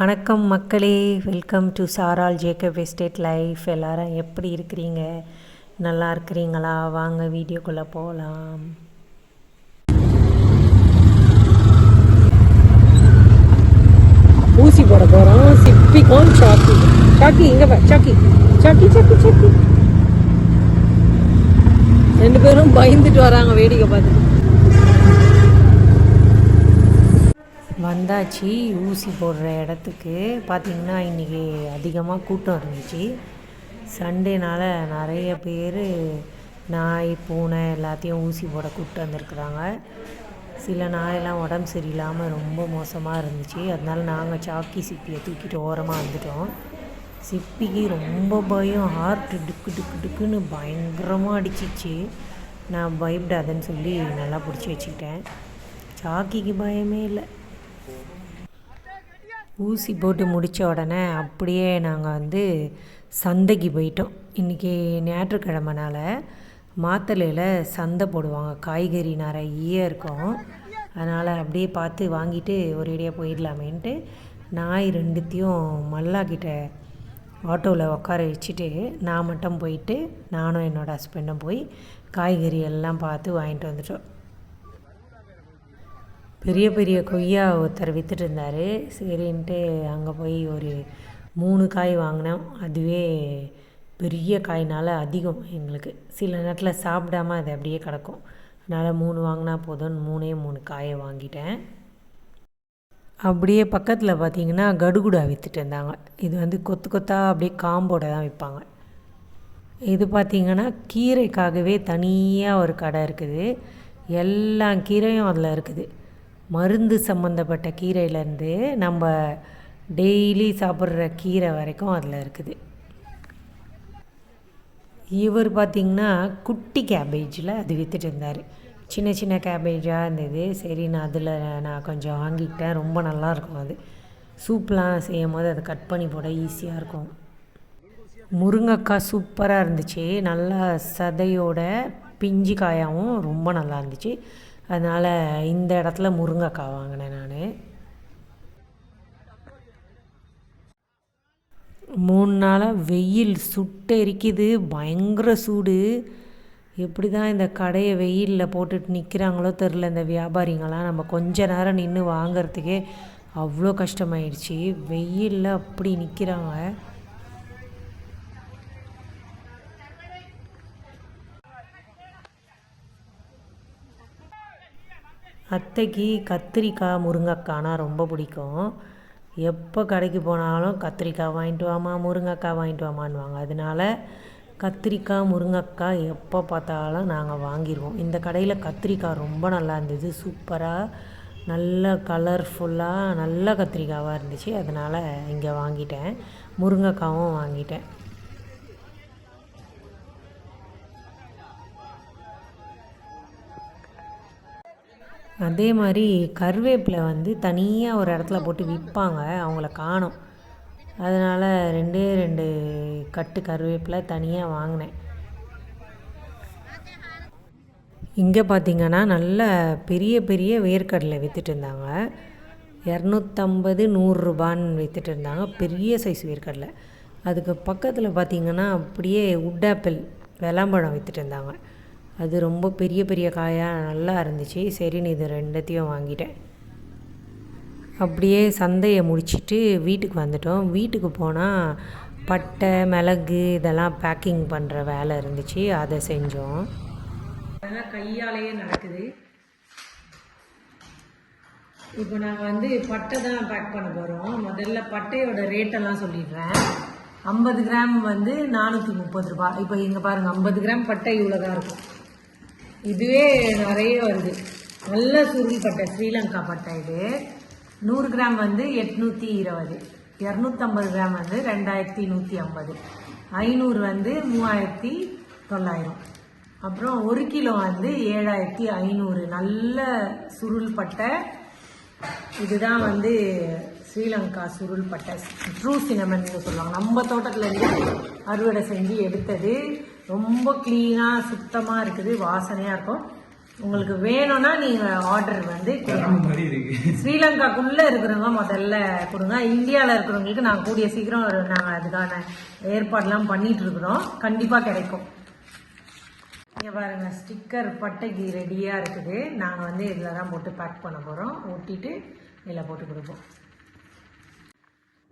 வணக்கம் மக்களே. Welcome to Saral Jacob estate life எல்லாரும் எப்படி இருக்கிறீங்க? நல்லா இருக்கிறீங்களா? வாங்க வீடியோக்குள்ளே போகலாம் ஊசி போட போகிறோம் சிப்பிக்கும் சாக்கி. சாக்கி இங்கே பா சாக்கி. சாக்கி சாக்கி சாக்கி. ரெண்டு பேரும் பயந்துட்டு வராங்க வேடிக்கை பார்த்துட்டு. வந்தாச்சு ஊசி போடுற இடத்துக்கு. பார்த்திங்கன்னா இன்றைக்கி அதிகமாக கூட்டம் இருந்துச்சு. சண்டேனால் நிறைய பேர் நாய் பூனை எல்லாத்தையும் ஊசி போட கூப்பிட்டு வந்திருக்குறாங்க. சில நாயெல்லாம் உடம்பு சரியில்லாமல் ரொம்ப மோசமாக இருந்துச்சு. அதனால நாங்கள் சாக்கி சிப்பியை தூக்கிட்டு ஓரமாக வந்துட்டோம். சிப்பிக்கு ரொம்ப பயம். ஹார்ட் டுக்கு டுக்கு டுக்குன்னு பயங்கரமாக அடிச்சிச்சு. நான் பயப்படாதன்னு சொல்லி நல்லா பிடிச்சி வச்சுக்கிட்டேன். சாக்கிக்கு பயமே இல்லை. ஊசி போட்டு முடித்த உடனே அப்படியே நாங்கள் வந்து சந்தைக்கு போயிட்டோம். இன்றைக்கி ஞாயிற்றுக்கிழமனால மாத்தலையில் சந்தை போடுவாங்க. காய்கறி நிறைய இருக்கும். அதனால் அப்படியே பார்த்து வாங்கிட்டு ஒரேடியாக போயிடலாமேன்ட்டு நாய் ரெண்டுத்தையும் மல்லாக்கிட்ட ஆட்டோவில் உட்கார வச்சுட்டு நான் மட்டும் போயிட்டு நானும் என்னோடய ஹஸ்பண்டும் போய் காய்கறி எல்லாம் பார்த்து வாங்கிட்டு வந்துட்டோம். பெரிய பெரிய கொய்யா ஒருத்தர் விற்றுட்டு இருந்தார் சரின்ட்டு அங்கே போய் ஒரு மூணு காய் வாங்கினோம். அதுவே பெரிய காய்னால் அதிகம் எங்களுக்கு. சில நேரத்தில் சாப்பிடாம அது அப்படியே கிடக்கும். அதனால் மூணு வாங்கினா போதும்னு மூணே மூணு காயை வாங்கிட்டேன். அப்படியே பக்கத்தில் பார்த்தீங்கன்னா கடுகுடா விற்றுட்டு இருந்தாங்க இது வந்து கொத்து கொத்தாக அப்படியே காம்போட தான் விற்பாங்க இது பார்த்திங்கன்னா கீரைக்காகவே தனியாக ஒரு கடை இருக்குது. எல்லா கீரையும் அதில் இருக்குது. மருந்து சம்மந்தப்பட்ட கீரையிலேருந்து நம்ம டெய்லி சாப்பிட்ற கீரை வரைக்கும் அதில் இருக்குது. இவர் பார்த்திங்கன்னா குட்டி கேபேஜில் அது விற்றுட்டு இருந்தார். சின்ன சின்ன கேபேஜாக இருந்தது. சரி நான் அதில் நான் கொஞ்சம் வாங்கிக்கிட்டேன். ரொம்ப நல்லாயிருக்கும் அது. சூப்லாம் செய்யும் போது அதை கட் பண்ணி போட ஈஸியாக இருக்கும். முருங்கைக்காய் சூப்பராக இருந்துச்சு. நல்லா சதையோட பிஞ்சு காயாகவும் ரொம்ப நல்லா இருந்துச்சு. அதனால் இந்த இடத்துல முருங்கைக்காய் வாங்கினேன் நான். மூணு நாளாக வெயில் சுட்டு எரிக்குது பயங்கர சூடு. எப்படி தான் இந்த கடையை வெயிலில் போட்டுட்டு நிற்கிறாங்களோ தெரில இந்த வியாபாரிங்களாம் நம்ம கொஞ்ச நேரம் நின்று வாங்கிறதுக்கே அவ்வளோ கஷ்டமாயிடுச்சு. வெயிலில் அப்படி நிற்கிறாங்க அத்தைக்கு கத்திரிக்காய் முருங்கைக்காய்னா ரொம்ப பிடிக்கும். எப்போ கடைக்கு போனாலும் கத்திரிக்காய் வாங்கிட்டு வாமா முருங்கைக்காய் வாங்கிட்டு வாமான்வாங்க அதனால கத்திரிக்காய் முருங்கைக்காய் எப்போ பார்த்தாலும் நாங்கள் வாங்கிடுவோம் இந்த கடையில் கத்திரிக்காய் ரொம்ப நல்லா இருந்தது. சூப்பராக நல்ல கலர்ஃபுல்லாக நல்ல கத்திரிக்காவாக இருந்துச்சு. அதனால் இங்கே வாங்கிட்டேன். முருங்கைக்காவும் வாங்கிட்டேன். அதே மாதிரி கருவேப்பிலை வந்து தனியாக ஒரு இடத்துல போட்டு விற்பாங்க அவங்கள காணும். அதனால் ரெண்டே ரெண்டு கட்டு கருவேப்பிலை தனியாக வாங்கினேன். இங்கே பார்த்திங்கன்னா நல்ல பெரிய பெரிய வேர்க்கடலை விற்றுட்டு இருந்தாங்க. இரநூத்தம்பது நூறுரூபான்னு விற்றுட்டு இருந்தாங்க. பெரிய சைஸ் வேர்க்கடலை. அதுக்கு பக்கத்தில் பார்த்திங்கன்னா அப்படியே உட் ஆப்பிள் விளாம்பழம் விற்றுட்டு இருந்தாங்க. அது ரொம்ப பெரிய பெரிய காயாக நல்லா இருந்துச்சு. சரின்னு இது ரெண்டத்தையும் வாங்கிட்டேன். அப்படியே சந்தையை முடிச்சுட்டு வீட்டுக்கு வந்துட்டோம். வீட்டுக்கு போனால் பட்டை மிளகு இதெல்லாம் பேக்கிங் பண்ணுற வேலை இருந்துச்சு. அதை செஞ்சோம். அதெல்லாம் கையாலேயே நடக்குது. இப்போ நாங்கள் வந்து பட்டை தான் பேக் பண்ண போகிறோம் முதல்ல பட்டையோட ரேட்டெல்லாம் சொல்லிடுறேன். ஐம்பது கிராம் வந்து நானூற்றி முப்பது ரூபா இப்போ இங்கே பாருங்கள் ஐம்பது கிராம் பட்டை இவ்வளோ தான் இருக்கும். இதுவே நிறைய வருது. நல்ல சுருள் பட்டை ஸ்ரீலங்கா பட்டை இது. நூறு கிராம் வந்து எட்நூற்றி இருபது. இரநூத்தம்பது கிராம் வந்து ரெண்டாயிரத்தி நூற்றி ஐம்பது. ஐநூறு வந்து மூவாயிரத்தி தொள்ளாயிரம். அப்புறம் ஒரு கிலோ வந்து ஏழாயிரத்தி ஐநூறு. நல்ல சுருள் பட்டை இதுதான் வந்து ஸ்ரீலங்கா சுருள் பட்டை ட்ரூ சினமன் சொல்லுவாங்க. நம்ம தோட்டத்துலேருந்து அறுவடை செஞ்சு எடுத்தது. ரொம்ப க்ளீனாக சுத்தமாக இருக்குது வாசனையாக இருக்கும். உங்களுக்கு வேணும்னா நீங்க ஆர்டர் வந்து ஸ்ரீலங்காக்குள்ள இருக்கிறவங்க முதல்ல கொடுங்க. இந்தியாவில் இருக்கிறவங்களுக்கு நான் கூடிய சீக்கிரம் நாங்கள் அதுக்கான ஏற்பாடுலாம் பண்ணிட்டு இருக்கிறோம். கண்டிப்பா கிடைக்கும். இங்க பாருங்க ஸ்டிக்கர் பட்டைக்கு ரெடியா இருக்குது. நாங்க வந்து இதுல தான் போட்டு பேக் பண்ண போறோம். ஒட்டிட்டு இதில் போட்டு கொடுப்போம்.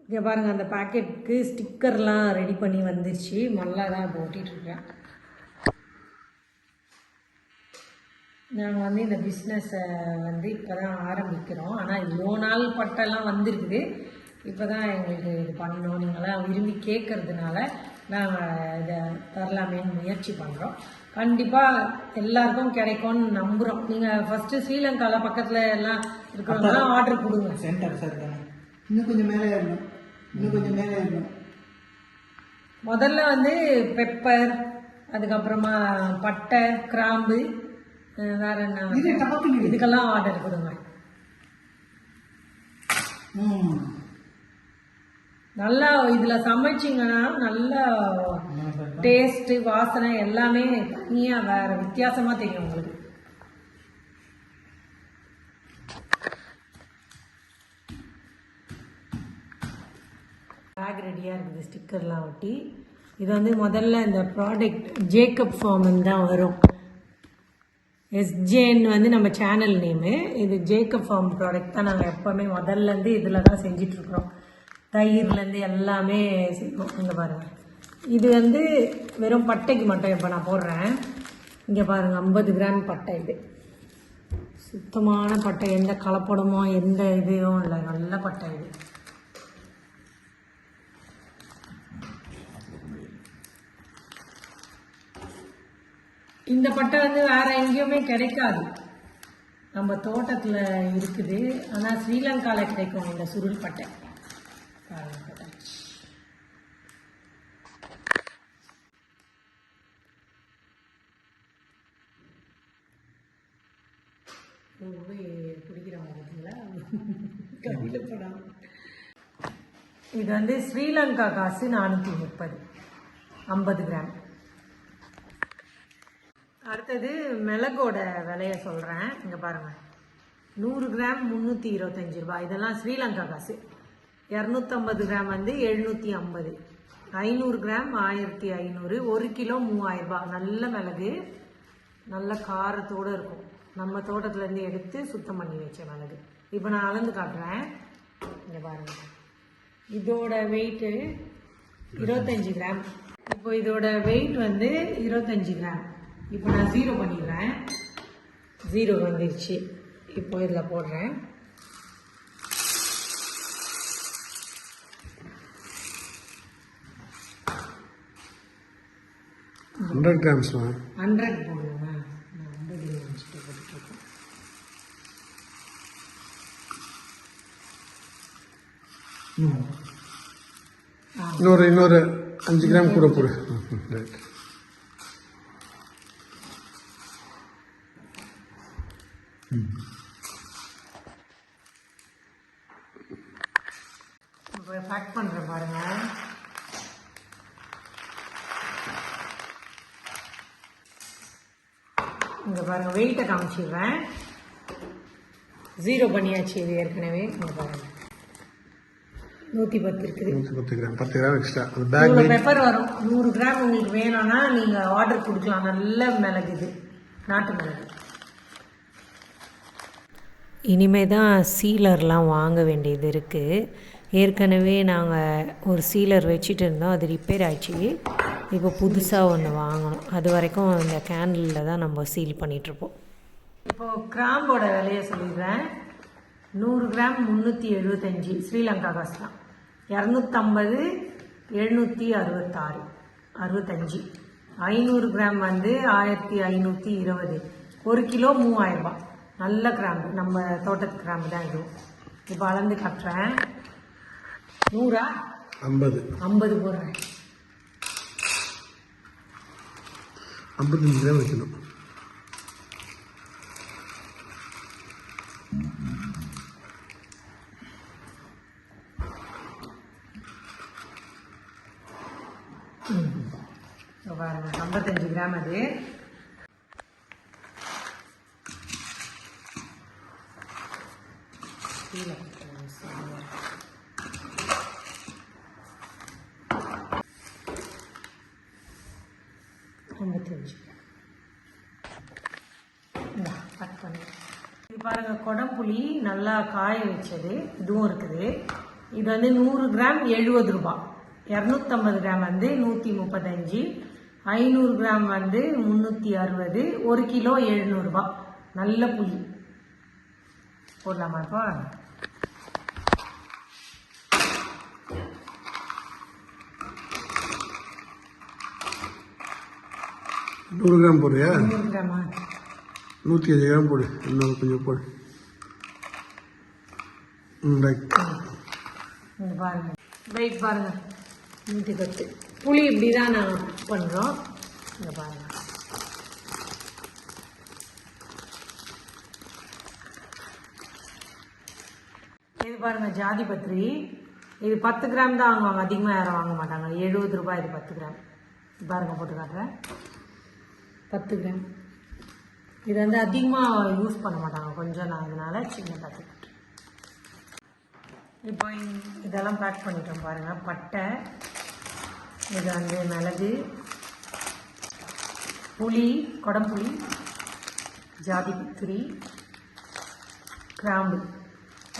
இங்க பாருங்க அந்த பாக்கெட்டுக்கு ஸ்டிக்கர்லாம் ரெடி பண்ணி வந்துருச்சு. நல்லா தான் இப்போ ஒட்டிட்டு இருக்கேன் நாங்கள் வந்து இந்த பிஸ்னஸை வந்து இப்போ தான் ஆரம்பிக்கிறோம். ஆனால் இவ்வளோ நாள் பட்டெல்லாம் வந்திருக்குது. இப்போ தான் எங்களுக்கு இது பண்ணணும். நீங்களாம் விரும்பி கேட்கறதுனால நாங்கள் இதை தரலாமேன்னு முயற்சி பண்ணுறோம் கண்டிப்பாக எல்லாருக்கும் கிடைக்கும்னு நம்புகிறோம் நீங்கள் ஃபஸ்ட்டு ஸ்ரீலங்காவில் பக்கத்தில் எல்லாம் இருக்கிறவங்களாம் ஆர்டர் கொடுங்க. சென்டர் சார் இன்னும் கொஞ்சம் மேலே ஏறணும் இன்னும் கொஞ்சம் மேலே ஏறணும் முதல்ல வந்து பெப்பர் அதுக்கப்புறமா பட்டை கிராம்பு வேற என்ன இதுக்கெல்லாம் ஆர்டர் கொடுங்க. நல்லா இதுல சமைச்சிங்கன்னா நல்லா டேஸ்ட் வாசனை எல்லாமே தனியா வேற வித்தியாசமா தெரியும் உங்களுக்கு. பேக் ரெடியாக இருக்குது ஸ்டிக்கர்லாம் ஒட்டி. இது வந்து முதல்ல இந்த ப்ராடக்ட் ஜேக்கப் ஃபார்மன் தான் வரும். எஸ்ஜேன்னு வந்து நம்ம சேனல் நேமு இது ஜேக்கப் ஃபார்ம் ப்ராடக்ட் தான் நாங்கள் எப்போவுமே முதல்லேருந்து இதில் தான் செஞ்சிட்ருக்குறோம். தயிர்லேருந்து எல்லாமே செய்வோம். இங்கே பாருங்கள் இது வந்து வெறும் பட்டைக்கு மட்டும் இப்போ நான் போடுறேன். இங்கே பாருங்கள் ஐம்பது கிராம் பட்டை இது. சுத்தமான பட்டை. எந்த கலப்படமோ எந்த இதுவும் இல்லை. நல்ல பட்டை இது. இந்த பட்டை வந்து வேற எங்கேயுமே கிடைக்காது. நம்ம தோட்டத்தில் இருக்குது. ஆனால் ஸ்ரீலங்காவில் கிடைக்கும் இந்த சுருள் பட்டை. பட்டை. ரொம்ப கையில் இது வந்து ஸ்ரீலங்கா காசு நானூற்றி முப்பது. ஐம்பது கிராம். அடுத்தது மிளகோட விலையை சொல்கிறேன் இங்கே பாருங்கள் நூறு கிராம் முந்நூற்றி இருபத்தஞ்சி ரூபாய். இதெல்லாம் ஸ்ரீலங்கா காசு. இரநூத்தம்பது கிராம் வந்து எழுநூற்றி ஐம்பது. ஐநூறு கிராம் ஆயிரத்தி ஐநூறு. ஒரு கிலோ மூவாயிரரூபா நல்ல மிளகு. நல்ல காரத்தோடு இருக்கும். நம்ம தோட்டத்துலேருந்து எடுத்து சுத்தம் பண்ணி வச்ச மிளகு. இப்போ நான் அளந்து காட்டுறேன். இங்கே பாருங்கள் இதோட வெயிட்டு இருபத்தஞ்சி கிராம். இப்போ இதோட வெயிட் வந்து இருபத்தஞ்சி கிராம். இப்போ நான் ஜீரோ பண்ணிடுறேன். ஜீரோ வந்துருச்சு. இப்போ இதில் போடுறேன். ஹண்ட்ரட் கிராம்ஸ் ஹண்ட்ரட் போடுங்க. நான் ஐம்பது நினச்சிட்டு போட்டுருக்கேன் இன்னொரு இன்னொரு அஞ்சு கிராம் கூட போடு. ரைட் இப்போ பேக் பண்ணுறேன் பாருங்க. இங்கே பாருங்க வெயிட்டை காமிச்சிடுறேன். ஜீரோ பண்ணியாச்சு இது ஏற்கனவே. இங்கே பாருங்க. நூற்றி பத்து இருக்குது. நூற்றி பத்து கிராம். பத்து கிராம் எக்ஸ்ட்ரா பேக் பெப்பர் வரும். நூறு கிராம் உங்களுக்கு வேணும்னா நீங்கள் ஆர்டர் கொடுக்கலாம். நல்ல மிளகு இது நாட்டு மிளகு. இனிமே தான் சீலர்லாம் வாங்க வேண்டியது இருக்குது ஏற்கனவே நாங்கள் ஒரு சீலர் வச்சுட்டு இருந்தோம். அது ரிப்பேர் ஆயிடுச்சு இப்போ புதுசாக ஒன்று வாங்கணும். அது வரைக்கும் இந்த கேண்டிலில் தான் நம்ம சீல் பண்ணிகிட்ருப்போம் இப்போது கிராம்போட விலையை சொல்லிடுறேன். நூறு கிராம் முந்நூற்றி எழுபத்தஞ்சி ஸ்ரீலங்கா காசு தான். இரநூத்தம்பது எழுநூற்றி அறுபத்தாறு. அறுபத்தஞ்சி. ஐநூறு கிராம் வந்து ஆயிரத்தி ஐநூற்றி இருபது. ஒரு கிலோ மூவாயிரம் ரூபாய். நல்ல கிராம்பு. நம்ம தோட்டத்து கிராம்பு தான் இதுவும் இப்போ அளந்து கட்டுறேன். நூறா? ஐம்பது. ஐம்பது போடுறேன் ஐம்பத்தஞ்சு கிராம் வைக்கணும். ஐம்பத்தஞ்சு கிராம் அது. ஐம்பத்தஞ்சு தெரிஞ்சுக்கலாம் கட் பண்ணி இது பாருங்க குடம்புளி நல்லா காய வச்சது. இதுவும் இருக்குது. இது வந்து நூறு கிராம் எழுபது ரூபா. இரநூத்தம்பது கிராம் வந்து நூற்றி முப்பத்தஞ்சு. ஐநூறு கிராம் வந்து முந்நூற்றி அறுபது. ஒரு கிலோ எழுநூறுபா நல்ல புளி. போடலாமா இப்போ? நூறு கிராம் போடுறியா? நூற்றி அஞ்சு கிராம் போடு. இன்னும் கொஞ்சம் போடு. பாருங்க. வெயிட் பாருங்க. நூற்றி பத்து. புளி இப்படி தான் நாங்கள் பண்ணுறோம் இங்கே பாருங்க. இது பாருங்க ஜாதி பத்திரி. இது பத்து கிராம் தான் வாங்குவாங்க. அதிகமாக யாரும் வாங்க மாட்டாங்க. எழுபது ரூபாய் இது பத்து கிராம். இது பாருங்க போட்டு காட்டுறேன். பத்து கிராம் இது வந்து அதிகமாக யூஸ் பண்ண மாட்டாங்க. கொஞ்சம் நான் அதனால் சின்ன கற்றுக்கிட்டேன் இப்போ இதெல்லாம் பேக் பண்ணிட்டோம் பாருங்கள் பட்டை இது வந்து மிளகு புளி குடம்புளி ஜாதி பத்திரி கிராம்பு.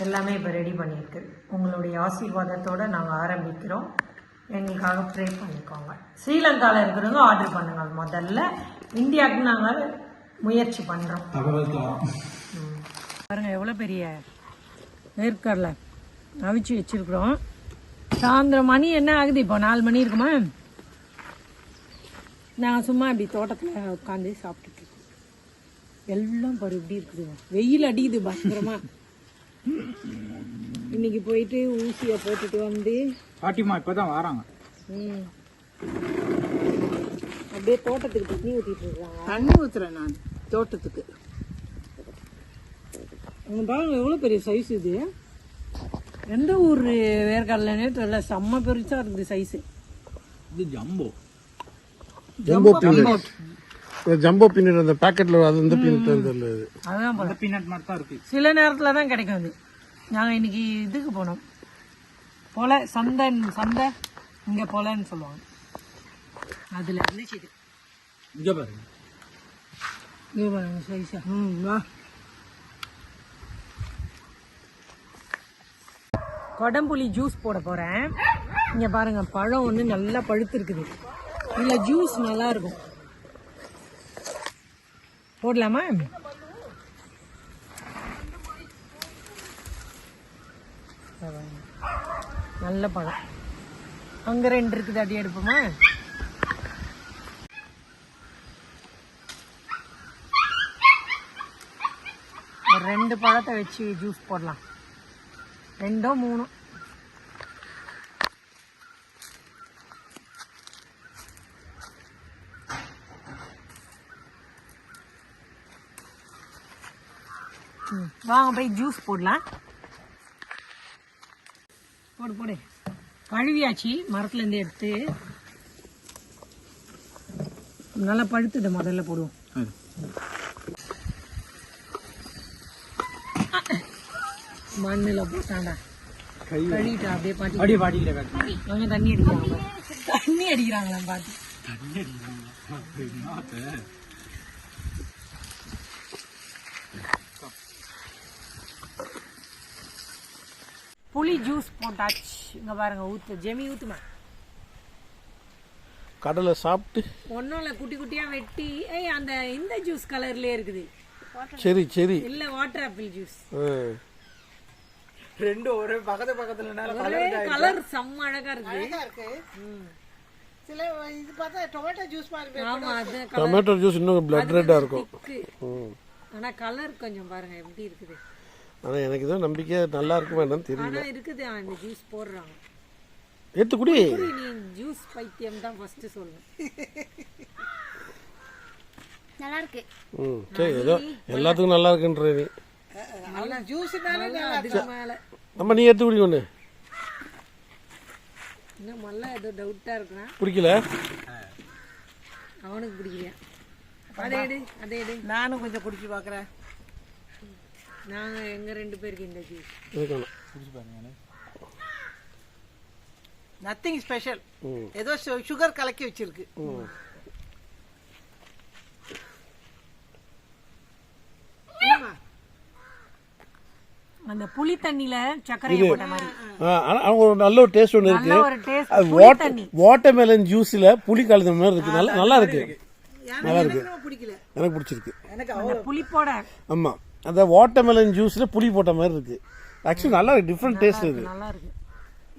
எல்லாமே இப்போ ரெடி பண்ணியிருக்கு. உங்களுடைய ஆசீர்வாதத்தோடு நாங்கள் ஆரம்பிக்கிறோம். எங்களுக்காக ப்ரே பண்ணிக்கோங்க. ஸ்ரீலங்காவில் இருக்கிறவங்க ஆர்டர் பண்ணுங்கள் முதல்ல இந்தியாவுக்கு நாங்கள் முயற்சி பண்ணுறோம் பாருங்க எவ்வளோ பெரிய வேர்க்கடலை அவிச்சு வச்சிருக்கிறோம். சாயந்தரம் மணி என்ன ஆகுது? இப்போ நாலு மணி இருக்குமா? நான் சும்மா இப்படி தோட்டத்தில் உட்காந்து சாப்பிட்டுட்டு எல்லாம் பாரு இப்படி இருக்குது. வெயில் அடிக்குது பயங்கரமா. இன்னைக்கு போயிட்டு ஊசியை போட்டுட்டு வந்து பாட்டிமா இப்பதான் வராங்க. ம், அப்படியே தோட்டத்துக்கு தண்ணி ஊற்றிட்டு இருக்காங்க தண்ணி ஊத்துறேன் நான் தோட்டத்துக்கு. அங்க பாருங்க எவ்வளோ பெரிய சைஸ் இது. எந்த ஊர் வேர்க்கடலைன்னே தெரியல செம்ம பெருசா இருக்குது சைஸு இது jumbo. Jumbo peanut jumbo peanut அந்த பேக்கெட்டில் அது இந்த பீனட் தெரியல இது. அதுதான் அந்த பீனட் மாதிரி தான் இருக்கு. சில நேரத்தில் தான் கிடைக்கும் அது. நாங்கள் இன்னைக்கு இதுக்கு போனோம். பொல சந்தை சந்தை இங்கே பொலன்னு சொல்லுவாங்க. அதில் இருந்துச்சு இது. இங்க பாருங்க இங்கே பாருங்க சைஸா ம் வா கொடம்புளி ஜூஸ் போட போகிறேன் இங்கே பாருங்க பழம் வந்து நல்லா பழுத்து இருக்குது இதில் ஜூஸ் நல்லா இருக்கும் போடலாமா? நல்ல பழம். அங்கே ரெண்டு இருக்குது அடி எடுப்போமா? ரெண்டு பழத்தை வச்சு ஜூஸ் போடலாம். ரெண்டோ மூணோ. ம், வாங்க போய் ஜூஸ் போடலாம். போடு போடு. கழுவியாச்சு மரத்துலேருந்து எடுத்து. நல்லா பழுத்துட்டு முதல்ல போடுவோம். மண்ணில் போட்டாண்டா கழுவிட்டா அப்படியே பாட்டி அப்படியே பாட்டிக்கிட்ட காட்டு. அவங்க தண்ணி அடிக்கிறாங்க தண்ணி அடிக்கிறாங்களாம் பாட்டி. புளி ஜூஸ் போட்டாச்சு. இங்க பாருங்க ஊத்து. ஜெமி ஊத்துமா? கடலை சாப்பிட்டு. ஒன்றும் இல்லை குட்டி குட்டியா வெட்டி. ஏய் அந்த இந்த ஜூஸ் கலர்லயே இருக்குது. சரி சரி. இல்ல வாட்டர் ஆப்பிள் ஜூஸ். ஆ. ரெண்டு ஒரே பக்கத்து பக்கத்துல கலர் செம்ம அழகா இருக்கு. இருக்கு. சில இது பார்த்தா டொமேட்டோ ஜூஸ் மாதிரி ஆமா அது டொமேட்டோ ஜூஸ் இன்னும் பிளட் ரெட்டாக இருக்கும். இருக்கு ஆனா கலர் கொஞ்சம் பாருங்க எப்படி இருக்குது. ஆனால் எனக்கு தான் நம்பிக்கை நல்லா இருக்குமா என்னன்னு தெரியல. ஆனா இருக்குது இந்த ஜூஸ் போடுறாங்க. குடி. குடி, நீ ஜூஸ் பைத்தியம் தான் ஃபர்ஸ்ட் சொல்லணும் நல்லா இருக்கு. ம் சரி ஏதோ எல்லாத்துக்கும் நல்லா இருக்குன்ற நம்ம நீ ஏற்று குடி ஒன்று இன்னும் மல்ல ஏதோ டவுட்டா இருக்கிறான் பிடிக்கல அவனுக்கு பிடிக்கலையா அதே எடு அதே எடு. நானும் கொஞ்சம் குடிச்சு பார்க்குறேன் நாங்கள் எங்கள் ரெண்டு பேருக்கு இந்த ஜூஸ் இதுக்கான நத்திங் ஸ்பெஷல் ஏதோ சுகர் கலக்கி வச்சிருக்கு ம் என்னம்மா? அந்த புளி தண்ணியில சர்க்கரையை போட்ட மாதிரி. ஒரு நல்ல ஒரு டேஸ்ட் ஒன்று இருக்கு. நல்ல ஒரு டேஸ்ட் அது புளி வாட்டர் வாட்டர்மெலன் ஜூஸ்ல புளி கலந்த மாதிரி இருக்கு. நல்லா நல்லா இருக்கு. ரொம்ப பிடிக்கல. எனக்கு பிடிச்சிருக்கு. எனக்கு அந்த புளிப்போட ஆமா. அந்த வாட்டர்மெலன் ஜூஸ்ல புளி போட்ட மாதிரி இருக்கு. ஆக்சுவலி நல்லா இருக்கு. டிஃப்ரெண்ட் டேஸ்ட் இது. நல்லா இருக்கு.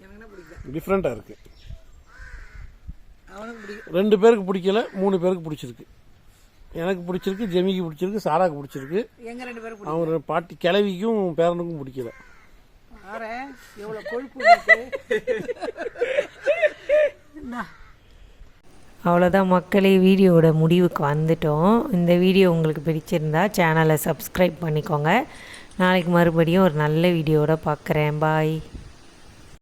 எனக்கு பிடிக்கல. டிஃப்ரெண்டா இருக்கு. ரெண்டு பேருக்கு பிடிக்கல மூணு பேருக்கு பிடிச்சிருக்கு. எனக்கு பிடிச்சிருக்கு ஜெமிக்கு பிடிச்சிருக்கு சாராக்கு பிடிச்சிருக்கு. எங்க ரெண்டு பேரும் அவங்க பாட்டி கிழவிக்கும் பேரனுக்கும் பிடிக்கல. அவ்வளோதான் மக்களே வீடியோவோட முடிவுக்கு வந்துட்டோம். இந்த வீடியோ உங்களுக்கு பிடிச்சிருந்தா சேனலை சப்ஸ்கிரைப் பண்ணிக்கோங்க. நாளைக்கு மறுபடியும் ஒரு நல்ல வீடியோவோட பார்க்குறேன் பாய்